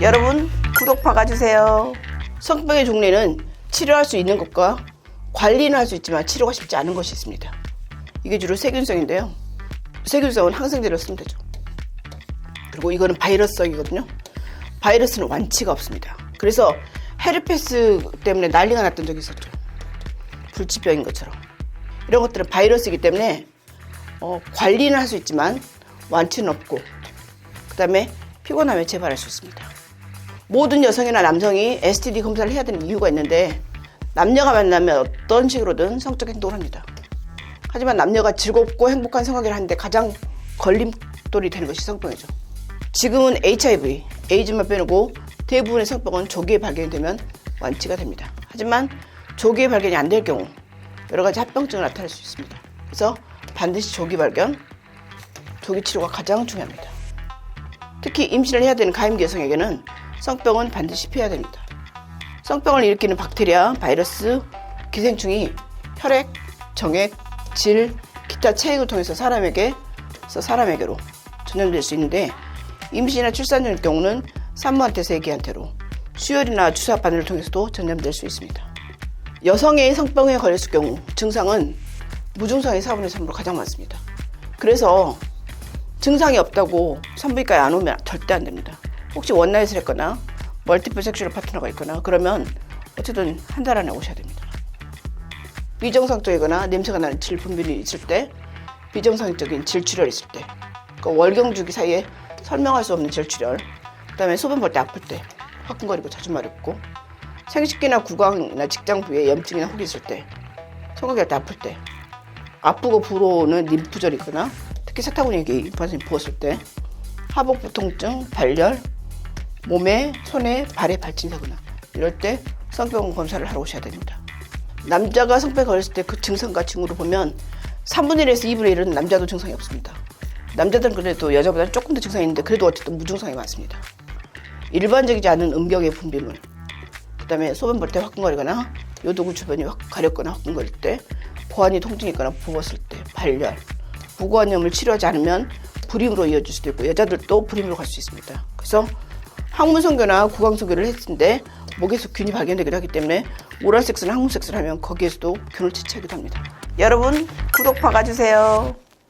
여러분 구독 박아주세요. 성병의 종류는 치료할 수 있는 것과 관리는 할 수 있지만 치료가 쉽지 않은 것이 있습니다. 이게 주로 세균성인데요. 세균성은 항생제를 쓰면 되죠. 그리고 이거는 바이러스성이거든요. 바이러스는 완치가 없습니다. 그래서 헤르페스 때문에 난리가 났던 적이 있었죠. 불치병인 것처럼. 이런 것들은 바이러스이기 때문에 어, 관리는 할 수 있지만 완치는 없고 그 다음에 피곤하면 재발할 수 있습니다. 모든 여성이나 남성이 STD 검사를 해야 되는 이유가 있는데 남녀가 만나면 어떤 식으로든 성적 행동을 합니다. 하지만 남녀가 즐겁고 행복한 생활을 하는데 가장 걸림돌이 되는 것이 성병이죠. 지금은 HIV, 에이즈만 빼놓고 대부분의 성병은 조기에 발견되면 완치가 됩니다. 하지만 조기에 발견이 안 될 경우 여러 가지 합병증이 나타날 수 있습니다. 그래서 반드시 조기 발견, 조기 치료가 가장 중요합니다. 특히 임신을 해야 되는 가임기 여성에게는 성병은 반드시 피해야 됩니다. 성병을 일으키는 박테리아, 바이러스, 기생충이 혈액, 정액, 질, 기타 체액을 통해서 사람에게서 사람에게로 전염될 수 있는데 임신이나 출산 중일 경우는 산모한테서 애기한테로 수혈이나 주사 바늘을 통해서도 전염될 수 있습니다. 여성의 성병에 걸렸을 경우 증상은 무증상의 4분의 3으로 가장 많습니다. 그래서 증상이 없다고 산부인과에 안 오면 절대 안 됩니다. 혹시 원나잇을 했거나 멀티플 섹슈얼 파트너가 있거나 그러면 어쨌든 한 달 안에 오셔야 됩니다. 비정상적이거나 냄새가 나는 질 분비이 있을 때 비정상적인 질출혈이 있을 때그 월경 주기 사이에 설명할 수 없는 질출혈 그다음에 소변 볼 때 아플 때 화끈거리고 자주 마렵고 생식기나 구강이나 직장 부위에 염증이나 혹이 있을 때 성관계 할 때 아플 때 아프고 불어오는 림프절이거나 특히 세타구니에게 임파선이 부었을 때 하복 부 통증, 발열, 몸에, 손에, 발에 발진사거나 이럴 때 성병 검사를 하러 오셔야 됩니다. 남자가 성병에 걸렸을 때 그 증상과 징후를 보면 3분의 1에서 2분의 1은 남자도 증상이 없습니다. 남자들은 그래도 여자보다는 조금 더 증상이 있는데 그래도 어쨌든 무증상이 많습니다. 일반적이지 않은 음경의 분비물, 그 다음에 소변 볼 때 화끈거리거나 요도구 주변이 확 가렵거나 화끈거릴 때, 고환이 통증이 있거나 부었을 때, 발열, 부고환염을 치료하지 않으면 불임으로 이어질 수도 있고 여자들도 불임으로 갈 수 있습니다. 그래서 항문 성교나 구강 성교를 했을 때 목에서 균이 발견되기도 하기 때문에 오랄 섹스나 항문 섹스를 하면 거기에서도 균을 채취하기도 합니다. 여러분 구독 박아주세요.